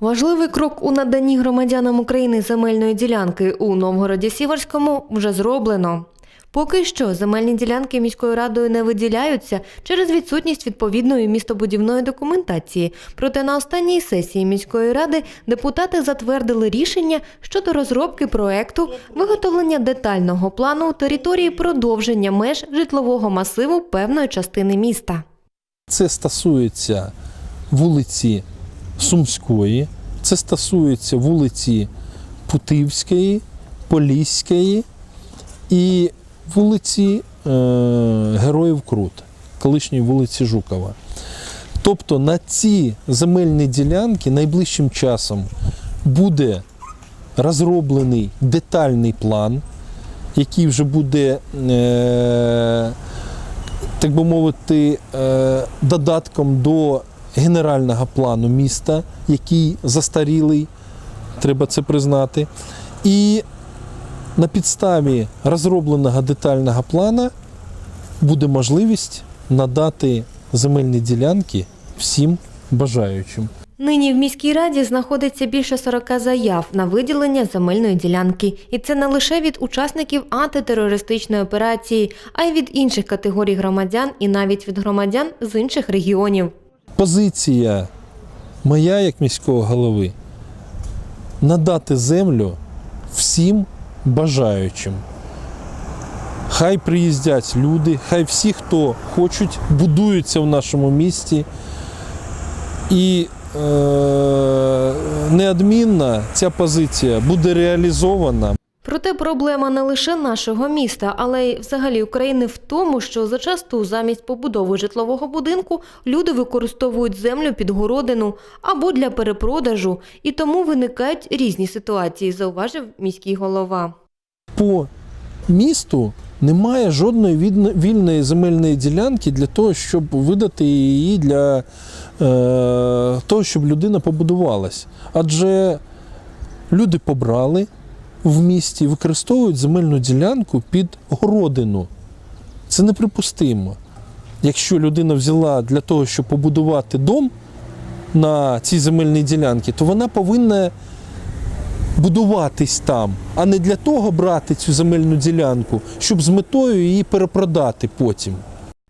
Важливий крок у наданні громадянам України земельної ділянки у Новгороді Сіверському вже зроблено. Поки що земельні ділянки міською радою не виділяються через відсутність відповідної містобудівної документації. Проте на останній сесії міської ради депутати затвердили рішення щодо розробки проекту виготовлення детального плану території продовження меж житлового масиву певної частини міста. Це стосується вулиці Сумської, це стосується вулиці Путивської, Поліської і вулиці е, Героїв Крут, колишньої вулиці Жукова. Тобто на ці земельні ділянки найближчим часом буде розроблений детальний план, який вже буде, е, так би мовити, е, додатком до генерального плану міста, який застарілий, треба це признати. І на підставі розробленого детального плану буде можливість надати земельні ділянки всім бажаючим. Нині в міській раді знаходиться більше 40 заяв на виділення земельної ділянки, і це не лише від учасників антитерористичної операції, а й від інших категорій громадян і навіть від громадян з інших регіонів. Позиція моя як міського голови надати землю всім бажаючим. Хай приїздять люди, хай всі, хто хочуть, будуються в нашому місті. І е, неодмінно ця позиція буде реалізована. Проте проблема не лише нашого міста, але й взагалі України в тому, що зачасту замість побудови житлового будинку люди використовують землю під городину або для перепродажу, і тому виникають різні ситуації, зауважив міський голова. По місту немає жодної вільної земельної ділянки для того, щоб видати її для е, того, щоб людина побудувалась. Адже люди побрали в місті, використовують земельну ділянку під городину. Це неприпустимо. Якщо людина взяла для того, щоб побудувати дом на цій земельній ділянці, то вона повинна будуватись там, а не для того брати цю земельну ділянку, щоб з метою її перепродати потім.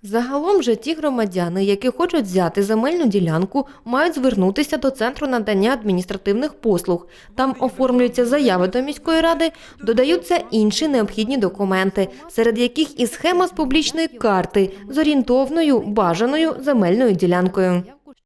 Загалом же ті громадяни, які хочуть взяти земельну ділянку, мають звернутися до центру надання адміністративних послуг. Там оформлюються заяви до міської ради, додаються інші необхідні документи, серед яких і схема з публічної карти з орієнтовною бажаною земельною ділянкою.